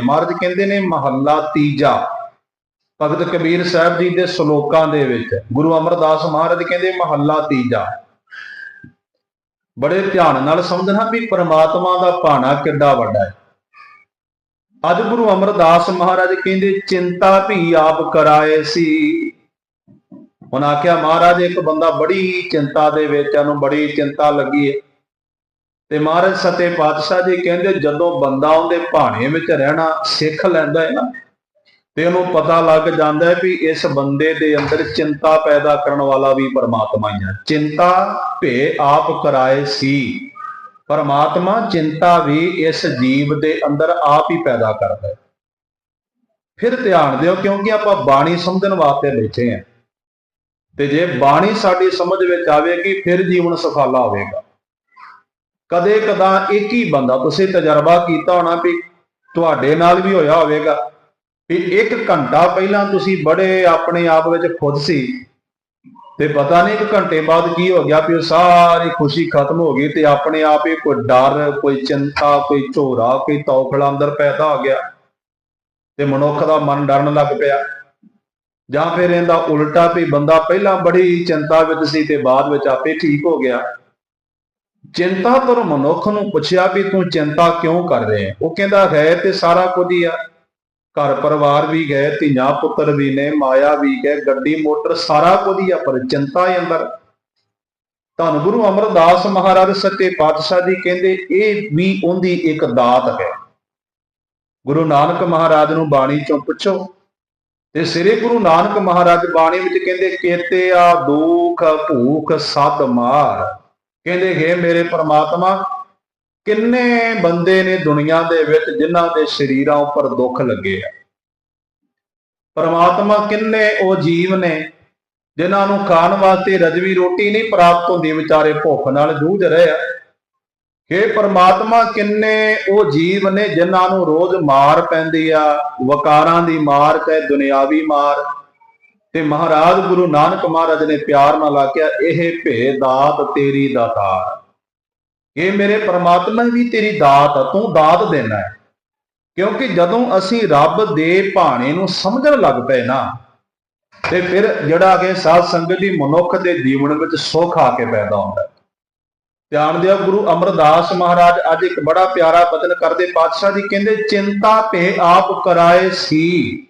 ਮਹਾਰਾਜ ਕਹਿੰਦੇ ਨੇ ਮਹੱਲਾ ਤੀਜਾ। ਭਗਤ ਕਬੀਰ ਸਾਹਿਬ ਜੀ ਦੇ ਸ਼ਲੋਕਾਂ ਦੇ ਵਿੱਚ ਗੁਰੂ ਅਮਰਦਾਸ ਮਹਾਰਾਜ ਕਹਿੰਦੇ ਮਹੱਲਾ ਤੀਜਾ। ਬੜੇ ਧਿਆਨ ਨਾਲ ਸਮਝਣਾ ਵੀ ਪ੍ਰਮਾਤਮਾ ਦਾ ਭਾਣਾ ਕਿੱਡਾ ਵੱਡਾ ਹੈ। ਅੱਜ ਗੁਰੂ ਅਮਰਦਾਸ ਮਹਾਰਾਜ ਕਹਿੰਦੇ, ਚਿੰਤਾ ਵੀ ਆਪ ਕਰਾਏ ਸੀ। ਉਹਨਾਂ ਆਖਿਆ, ਮਹਾਰਾਜ, ਇੱਕ ਬੰਦਾ ਬੜੀ ਚਿੰਤਾ ਦੇ ਵਿੱਚ ਉਹਨੂੰ ਬੜੀ ਚਿੰਤਾ ਲੱਗੀ ਹੈ ਤੇ ਮਹਾਰਾਜ ਸਤੇ ਪਾਤਸ਼ਾਹ ਜੀ ਕਹਿੰਦੇ, ਜਦੋਂ ਬੰਦਾ ਉਹਦੇ ਭਾਣੇ ਵਿੱਚ ਰਹਿਣਾ ਸਿੱਖ ਲੈਂਦਾ ਹੈ ਨਾ, ਤੇ ਉਹਨੂੰ ਪਤਾ ਲੱਗ ਜਾਂਦਾ ਹੈ ਵੀ ਇਸ ਬੰਦੇ ਦੇ ਅੰਦਰ ਚਿੰਤਾ ਪੈਦਾ ਕਰਨ ਵਾਲਾ ਵੀ ਪਰਮਾਤਮਾ ਹੀ ਹੈ ਚਿੰਤਾ ਭੇ ਆਪ ਕਰਾਏ ਸੀ। ਪਰਮਾਤਮਾ ਚਿੰਤਾ ਵੀ ਇਸ ਜੀਵ ਦੇ ਅੰਦਰ ਆਪ ਹੀ ਪੈਦਾ ਕਰਦਾ ਹੈ। ਫਿਰ ਧਿਆਨ ਦਿਓ, ਕਿਉਂਕਿ ਆਪਾਂ ਬਾਣੀ ਸਮਝਣ ਵਾਸਤੇ ਬੈਠੇ ਹਾਂ। ਤੇ ਜੇ ਬਾਣੀ ਸਾਡੀ ਸਮਝ ਵਿੱਚ ਆਵੇਗੀ, ਫਿਰ ਜੀਵਨ ਸੁਖਾਲਾ ਹੋਵੇਗਾ। ਕਦੇ ਕਦਾ ਇੱਕ ਹੀ ਬੰਦਾ, ਤੁਸੀਂ ਤਜਰਬਾ ਕੀਤਾ ਹੋਣਾ ਵੀ ਤੁਹਾਡੇ ਨਾਲ ਵੀ ਹੋਇਆ ਹੋਵੇਗਾ ਵੀ ਇੱਕ ਘੰਟਾ ਪਹਿਲਾਂ ਤੁਸੀਂ ਬੜੇ ਆਪਣੇ ਆਪ ਵਿੱਚ ਖੁਦ ਸੀ ਤੇ ਪਤਾ ਨਹੀਂ ਇੱਕ ਘੰਟੇ ਬਾਅਦ ਕੀ ਹੋ ਗਿਆ ਵੀ ਉਹ ਸਾਰੀ ਖੁਸ਼ੀ ਖਤਮ ਹੋ ਗਈ ਤੇ ਆਪਣੇ ਆਪ ਹੀ ਕੋਈ ਡਰ, ਕੋਈ ਚਿੰਤਾ, ਕੋਈ ਝੋਰਾ, ਕੋਈ ਤੌਖਲਾ ਅੰਦਰ ਪੈਦਾ ਹੋ ਗਿਆ ਤੇ ਮਨੁੱਖ ਦਾ ਮਨ ਡਰਨ ਲੱਗ ਪਿਆ। ਜਾਂ ਫਿਰ ਇਹਦਾ ਉਲਟਾ ਵੀ ਬੰਦਾ ਪਹਿਲਾਂ ਬੜੀ ਚਿੰਤਾ ਵਿੱਚ ਸੀ ਤੇ ਬਾਅਦ ਵਿੱਚ ਆਪੇ ਠੀਕ ਹੋ ਗਿਆ। ਚਿੰਤਾ ਤੋਂ ਮਨੁੱਖ ਨੂੰ ਪੁੱਛਿਆ ਵੀ ਤੂੰ ਚਿੰਤਾ ਕਿਉਂ ਕਰ ਰਿਹਾ ਹੈ? ਉਹ ਕਹਿੰਦਾ ਹੈ ਤੇ ਸਾਰਾ ਕੁਝ ਹੀ ਆ। ਘਰ ਪਰਿਵਾਰ ਵੀ ਗਏ, ਧੀਆਂ ਪੁੱਤਰ ਵੀ ਨੇ, ਮਾਇਆ ਵੀ ਗਏ, ਗੱਡੀ, ਮੋਟਰ ਸਾਰਾ ਕੁਝ ਹੀ ਆ, ਪਰ ਚਿੰਤਾ ਹੀ ਅੰਦਰ ਧੰਨ ਗੁਰੂ ਅਮਰਦਾਸ ਮਹਾਰਾਜ ਸੱਚੇ ਪਾਤਸ਼ਾਹ ਜੀ ਕਹਿੰਦੇ, ਇਹ ਵੀ ਉਹਦੀ ਇੱਕ ਦਾਤ ਹੈ। ਗੁਰੂ ਨਾਨਕ ਮਹਾਰਾਜ ਨੂੰ ਬਾਣੀ ਚੋਂ ਪੁੱਛੋ ਤੇ ਸ੍ਰੀ ਗੁਰੂ ਨਾਨਕ ਮਹਾਰਾਜ ਬਾਣੀ ਵਿੱਚ ਕਹਿੰਦੇ, ਕੇਤੇ ਆ ਦੁੱਖ, ਭੂਖ ਸਤ ਮਾਰ। ਕਹਿੰਦੇ, ਹੈ ਮੇਰੇ ਪ੍ਰਮਾਤਮਾ, ਕਿੰਨੇ ਬੰਦੇ ਨੇ ਦੁਨੀਆ ਦੇ ਵਿੱਚ ਜਿਨ੍ਹਾਂ ਦੇ ਸਰੀਰਾਂ ਉੱਪਰ ਦੁੱਖ ਲੱਗੇ ਆ? ਪਰਮਾਤਮਾ, ਕਿੰਨੇ ਉਹ ਜੀਵ ਨੇ ਜਿਨ੍ਹਾਂ ਨੂੰ ਖਾਣ ਵਾਸਤੇ ਰਜਵੀ ਰੋਟੀ ਨਹੀਂ ਪ੍ਰਾਪਤ ਹੁੰਦੀ, ਵਿਚਾਰੇ ਭੁੱਖ ਨਾਲ ਜੂਝ ਰਹੇ ਆ? ਕਿ ਪਰਮਾਤਮਾ, ਕਿੰਨੇ ਉਹ ਜੀਵ ਨੇ ਜਿਨ੍ਹਾਂ ਨੂੰ ਰੋਜ਼ ਮਾਰ ਪੈਂਦੀ ਆ? ਵਕਾਰਾਂ ਦੀ ਮਾਰ ਤੇ ਦੁਨਿਆਵੀ ਮਾਰ। ਤੇ ਮਹਾਰਾਜ ਗੁਰੂ ਨਾਨਕ ਮਹਾਰਾਜ ਨੇ ਪਿਆਰ ਨਾਲ ਆਖਿਆ, ਇਹ ਭੇ ਦਾਤ ਤੇਰੀ ਦਾਤਾਰ ਇਹ ਮੇਰੇ ਪਰਮਾਤਮਾ ਵੀ ਤੇਰੀ ਦਾਤ ਆ, ਤੂੰ ਦਾਤ ਦੇਣਾ ਹੈ। ਕਿਉਂਕਿ ਜਦੋਂ ਅਸੀਂ ਰੱਬ ਦੇ ਭਾਣੇ ਨੂੰ ਸਮਝਣ ਲੱਗ ਪਏ ਨਾ, ਤੇ ਫਿਰ ਜਿਹੜਾ ਕਿ ਸਾਧ ਸੰਗਤ ਦੀ ਮਨੁੱਖ ਦੇ ਜੀਵਨ ਵਿੱਚ ਸੁੱਖ ਆ ਕੇ ਪੈਦਾ ਹੁੰਦਾ। ਧਿਆਨ ਦਿਓ, ਗੁਰੂ ਅਮਰਦਾਸ ਮਹਾਰਾਜ ਅੱਜ ਇੱਕ ਬੜਾ ਪਿਆਰਾ ਬਚਨ ਕਰਦੇ ਪਾਤਸ਼ਾਹ ਜੀ ਕਹਿੰਦੇ, ਚਿੰਤਾ ਭੇ ਆਪ ਕਰਾਏ ਸੀ।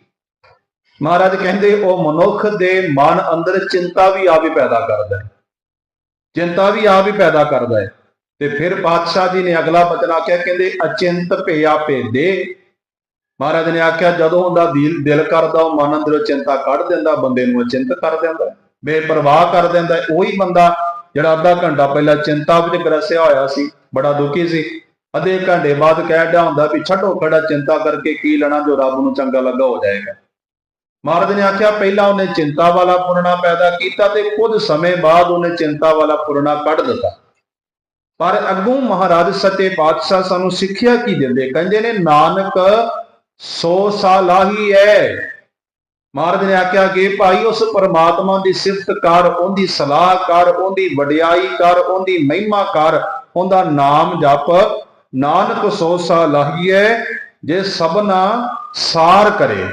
ਮਹਾਰਾਜ ਕਹਿੰਦੇ, ਉਹ ਮਨੁੱਖ ਦੇ ਮਨ ਅੰਦਰ ਚਿੰਤਾ ਵੀ ਆਪ ਹੀ ਪੈਦਾ ਕਰਦਾ ਹੈ। ਚਿੰਤਾ ਵੀ ਆਪ ਹੀ ਪੈਦਾ ਕਰਦਾ ਹੈ। ਤੇ ਫਿਰ ਪਾਤਸ਼ਾਹ ਜੀ ਨੇ ਅਗਲਾ ਬਚਨ ਆਖਿਆ ਕਹਿੰਦੇ, ਅਚਿੰਤ ਭਿਆ ਭੇਦੇ। ਮਹਾਰਾਜ ਨੇ ਆਖਿਆ, ਜਦੋਂ ਉਹਦਾ ਦਿਲ ਦਿਲ ਕਰਦਾ, ਉਹ ਮਨ ਅੰਦਰੋਂ ਚਿੰਤਾ ਕੱਢ ਦਿੰਦਾ, ਬੰਦੇ ਨੂੰ ਅਚਿੰਤ ਕਰ ਦਿੰਦਾ ਬੇਪਰਵਾਹ ਕਰ ਦਿੰਦਾ ਉਹੀ ਬੰਦਾ ਜਿਹੜਾ ਅੱਧਾ ਘੰਟਾ ਪਹਿਲਾਂ ਚਿੰਤਾ ਵਿੱਚ ਗਰਸਿਆ ਹੋਇਆ ਸੀ, ਬੜਾ ਦੁਖੀ ਸੀ। ਅੱਧੇ ਘੰਟੇ ਬਾਅਦ ਕਹਿ ਡਿਆ ਹੁੰਦਾ ਵੀ, ਛੱਡੋ, ਖੜਾ ਚਿੰਤਾ ਕਰਕੇ ਕੀ ਲੈਣਾ, ਜੋ ਰੱਬ ਨੂੰ ਚੰਗਾ ਲੱਗਾ ਹੋ ਜਾਏਗਾ। ਮਹਾਰਾਜ ਨੇ ਆਖਿਆ, ਪਹਿਲਾਂ ਉਹਨੇ ਚਿੰਤਾ ਵਾਲਾ ਪੁਰਣਾ ਪੈਦਾ ਕੀਤਾ ਤੇ ਕੁਝ ਸਮੇਂ ਬਾਅਦ ਉਹਨੇ ਚਿੰਤਾ ਵਾਲਾ ਪੁਰਣਾ ਕੱਢ ਦਿੱਤਾ। ਪਰ ਅੱਗੋਂ ਮਹਾਰਾਜ ਸੱਚੇ ਪਾਤਸ਼ਾਹ ਸਾਨੂੰ ਸਿੱਖਿਆ ਕੀ ਦਿੰਦੇ? ਕਹਿੰਦੇ ਨੇ, ਨਾਨਕ ਸੋ ਸਾਲਾਹੀ ਹੈ ਮਹਾਰਾਜ ਨੇ ਆਖਿਆ ਕਿ ਭਾਈ, ਉਸ ਪਰਮਾਤਮਾ ਦੀ ਸਿਫਤ ਕਰ, ਉਹਦੀ ਸਲਾਹ ਕਰ, ਉਹਦੀ ਵਡਿਆਈ ਕਰ, ਉਹਦੀ ਮਹਿਮਾ ਕਰ, ਉਹਦਾ ਨਾਮ ਜਪ। ਨਾਨਕ ਸੋ ਸਾਲਾਹੀ ਹੈ ਜੇ ਸਭਨਾ ਸਾਰ ਕਰੇ।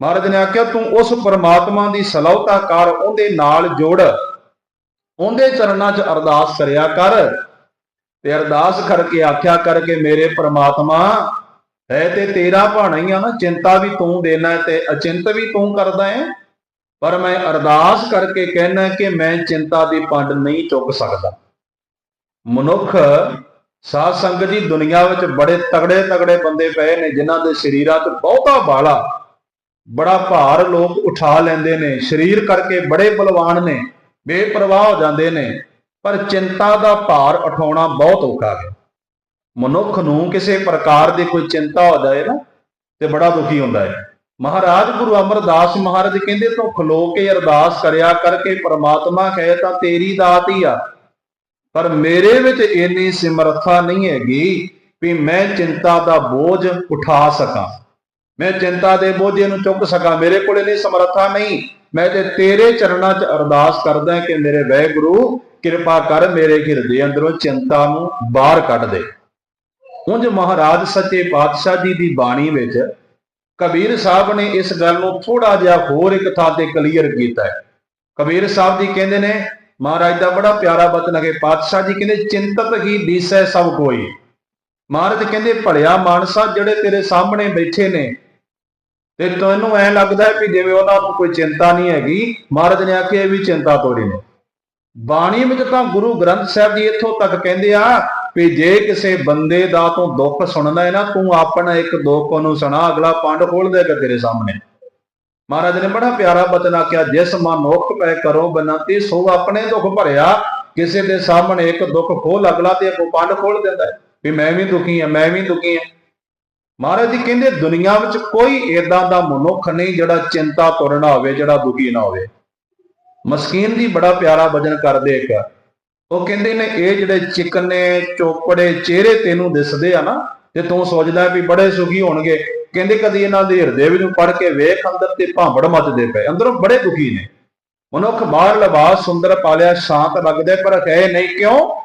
ਮਹਾਰਾਜ ਨੇ ਆਖਿਆ, ਤੂੰ ਉਸ ਪਰਮਾਤਮਾ ਦੀ ਸਲਾਹਤਾ ਕਰ ਉਹਦੇ ਨਾਲ ਜੋੜ। ਉਹਦੇ ਚਰਨਾਂ 'ਚ ਅਰਦਾਸ ਕਰਿਆ ਕਰ। ਤੇ ਅਰਦਾਸ ਕਰਕੇ ਆਖਿਆ ਕਰਕੇ ਮੇਰੇ ਪਰਮਾਤਮਾ, ਹੈ ਤੇ ਤੇਰਾ ਭਾਣਾ ਹੀ ਆ ਨਾ, ਚਿੰਤਾ ਵੀ ਤੂੰ ਦੇਣਾ ਤੇ ਅਚਿੰਤ ਵੀ ਤੂੰ ਕਰਦਾ ਹੈ ਪਰ ਮੈਂ ਅਰਦਾਸ ਕਰਕੇ ਕਹਿਣਾ ਕਿ ਮੈਂ ਚਿੰਤਾ ਦੀ ਪੰਡ ਨਹੀਂ ਚੁੱਕ ਸਕਦਾ। ਮਨੁੱਖ ਸਾਧ ਸੰਗਤ ਦੀ ਦੁਨੀਆ ਵਿੱਚ ਬੜੇ ਤਗੜੇ ਤਗੜੇ ਬੰਦੇ ਪਏ ਨੇ, ਜਿਨ੍ਹਾਂ ਦੇ ਸਰੀਰਾਂ 'ਚ ਬਹੁਤਾ ਬਾਲਾ ਬੜਾ ਭਾਰ ਲੋਕ ਉਠਾ ਲੈਂਦੇ ਨੇ, ਸਰੀਰ ਕਰਕੇ ਬੜੇ ਬਲਵਾਨ ਨੇ, ਬੇਪਰਵਾਹ ਹੋ ਜਾਂਦੇ ਨੇ, ਪਰ ਚਿੰਤਾ ਦਾ ਭਾਰ ਉਠਾਉਣਾ ਬਹੁਤ ਔਖਾ ਹੈ। ਮਨੁੱਖ ਨੂੰ ਕਿਸੇ ਪ੍ਰਕਾਰ ਦੀ ਕੋਈ ਚਿੰਤਾ ਹੋ ਜਾਏ ਨਾ, ਤੇ ਬੜਾ ਦੁਖੀ ਹੁੰਦਾ ਹੈ। ਮਹਾਰਾਜ ਗੁਰੂ ਅਮਰਦਾਸ ਮਹਾਰਾਜ ਕਹਿੰਦੇ ਤੂੰ ਖਲੋ ਕੇ ਅਰਦਾਸ ਕਰਿਆ ਕਰਕੇ ਪ੍ਰਮਾਤਮਾ ਕਹੇ ਤਾਂ ਤੇਰੀ ਦਾਤ ਹੀ ਆ। ਪਰ ਮੇਰੇ ਵਿੱਚ ਇੰਨੀ ਸਮਰੱਥਾ ਨਹੀਂ ਹੈਗੀ ਵੀ ਮੈਂ ਚਿੰਤਾ ਦਾ ਬੋਝ ਉਠਾ ਸਕਾਂ। ਮੈਂ ਚਿੰਤਾ ਦੇ ਬੋਝੇ ਨੂੰ ਚੁੱਕ ਸਕਾਂ। ਮੇਰੇ ਕੋਲੇ ਨਹੀਂ ਸਮਰੱਥਾ ਨਹੀਂ। ਮੈਂ ਤੇ ਤੇਰੇ ਚਰਨਾਂ 'ਚ ਅਰਦਾਸ ਕਰਦਾ ਕਿ ਮੇਰੇ ਵਾਹਿਗੁਰੂ ਕਿਰਪਾ ਕਰ ਮੇਰੇ ਹਿਰਦੇ ਅੰਦਰੋਂ ਚਿੰਤਾ ਨੂੰ ਬਾਹਰ ਕੱਢ ਦੇ। ਉਂਝ ਮਹਾਰਾਜ ਸੱਚੇ ਪਾਤਸ਼ਾਹ ਜੀ ਦੀ ਬਾਣੀ ਵਿੱਚ ਕਬੀਰ ਸਾਹਿਬ ਨੇ ਇਸ ਗੱਲ ਨੂੰ ਥੋੜਾ ਜਿਹਾ ਹੋਰ ਇੱਕ ਥਾਂ ਤੇ ਕਲੀਅਰ ਕੀਤਾ ਹੈ। ਕਬੀਰ ਸਾਹਿਬ ਜੀ ਕਹਿੰਦੇ ਨੇ, ਮਹਾਰਾਜ ਦਾ ਬੜਾ ਪਿਆਰਾ ਬਚਨ ਹੈ ਪਾਤਸ਼ਾਹ ਜੀ ਕਹਿੰਦੇ, ਚਿੰਤਤ ਹੀ ਦੀਸੈ ਸਭ ਕੋਈ। ਮਹਾਰਾਜ ਕਹਿੰਦੇ, ਭਲਿਆ ਮਾਨਸਾ ਜਿਹੜੇ ਤੇਰੇ ਸਾਹਮਣੇ ਬੈਠੇ ਨੇ ਤੇ ਤੈਨੂੰ ਐ ਲੱਗਦਾ ਹੈ ਕਿ ਜਿਵੇਂ ਉਹਨਾਂ ਨੂੰ ਕੋਈ ਚਿੰਤਾ ਨਹੀਂ ਹੈਗੀ, ਮਹਾਰਾਜ ਨੇ ਆਖਿਆ ਇਹ ਵੀ ਚਿੰਤਾ ਤੋੜੀ ਨੇ। ਬਾਣੀ ਵਿੱਚ ਤਾਂ ਗੁਰੂ ਗ੍ਰੰਥ ਸਾਹਿਬ ਜੀ ਇੱਥੋਂ ਤੱਕ ਕਹਿੰਦੇ ਆ ਵੀ ਜੇ ਕਿਸੇ ਬੰਦੇ ਦਾ ਤੂੰ ਦੁੱਖ ਸੁਣਦਾ ਹੈ ਨਾ, ਤੂੰ ਆਪਣਾ ਇੱਕ ਦੁੱਖ ਉਹਨੂੰ ਸੁਣਾ, ਅਗਲਾ ਪੰਡ ਖੋਲ ਦੇਗਾ ਤੇਰੇ ਸਾਹਮਣੇ। ਮਹਾਰਾਜ ਨੇ ਬੜਾ ਪਿਆਰਾ ਬਚਨ ਆਖਿਆ, ਜਿਸ ਮਨੁੱਖ ਪੈ ਕਰੋ ਬਨੰਤੀ, ਸੋ ਆਪਣੇ ਦੁੱਖ ਭਰਿਆ, ਕਿਸੇ ਦੇ ਸਾਹਮਣੇ ਇੱਕ ਦੁੱਖ ਖੋਲ ਅਗਲਾ ਤੇ ਪੰਡ ਖੋਲ ਦਿੰਦਾ ਹੈ। ਵੀ ਮੈਂ ਵੀ ਦੁਖੀ ਹਾਂ, ਮੈਂ ਵੀ ਦੁਖੀ ਹਾਂ। ਮਹਾਰਾਜ ਜੀ ਕਹਿੰਦੇ ਦੁਨੀਆ ਵਿੱਚ ਕੋਈ ਏਦਾਂ ਦਾ ਮਨੁੱਖ ਨਹੀਂ ਜਿਹੜਾ ਚਿੰਤਾ ਤੁਰਨਾ ਹੋਵੇ, ਜਿਹੜਾ ਦੁਖੀ ਨਾ ਹੋਵੇ। ਮਸਕੀਨ ਦੀ ਬੜਾ ਪਿਆਰਾ ਵਜਨ ਕਰਦੇ ਇੱਕ। ਉਹ ਕਹਿੰਦੇ ਨੇ, ਇਹ ਜਿਹੜੇ ਚਿਕਨੇ, ਚੋਪੜੇ, ਚਿਹਰੇ ਤੈਨੂੰ ਦਿਸਦੇ ਆ ਨਾ, ਤੇ ਤੂੰ ਸੋਚਦਾ ਵੀ ਬੜੇ ਸੁਖੀ ਹੋਣਗੇ। ਕਹਿੰਦੇ ਕਦੀ ਇਹਨਾਂ ਦੇ ਹਿਰਦੇ ਵਿੱਚ ਨੂੰ ਪੜ ਕੇ ਵੇਖ, ਅੰਦਰ ਤੇ ਭਾਂਬੜ ਮੱਚਦੇ ਪਏ। ਅੰਦਰੋਂ ਬੜੇ ਦੁਖੀ ਨੇ। ਮਨੁੱਖ ਬਾਹਰ ਲਿਬਾਸ ਸੁੰਦਰ ਪਾਲਿਆ, ਸ਼ਾਂਤ ਲੱਗਦੇ, ਪਰ ਹੈ ਨਹੀਂ। ਕਿਉਂ?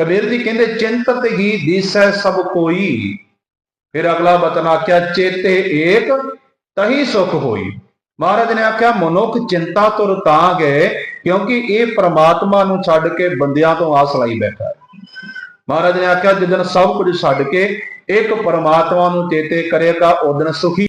ਕਬੀਰ ਜੀ ਕਹਿੰਦੇ, ਚਿੰਤਤ ਹੀ ਦੀਸੈ ਸਭ ਕੋਈ। ਫਿਰ ਅਗਲਾ ਬਚਨ ਆਖਿਆ, ਚੇਤੇ ਏਕ ਤਹੀ ਸੁਖ ਹੋਈ। ਮਹਾਰਾਜ ਨੇ ਆਖਿਆ, ਮਨੁੱਖ ਚਿੰਤਾ ਤੁਰ ਤਾਂ ਗਏ, ਕਿਉਂਕਿ ਇਹ ਪ੍ਰਮਾਤਮਾ ਨੂੰ ਛੱਡ ਕੇ ਬੰਦਿਆਂ ਤੋਂ ਆਸ ਲਾਈ ਬੈਠਾ ਹੈ। ਮਹਾਰਾਜ ਨੇ ਆਖਿਆ, ਜਿਸ ਦਿਨ ਸਭ ਕੁਝ ਛੱਡ ਕੇ ਇੱਕ ਪਰਮਾਤਮਾ ਨੂੰ ਚੇਤੇ ਕਰੇਗਾ ਦਿਨ ਸੁਖੀ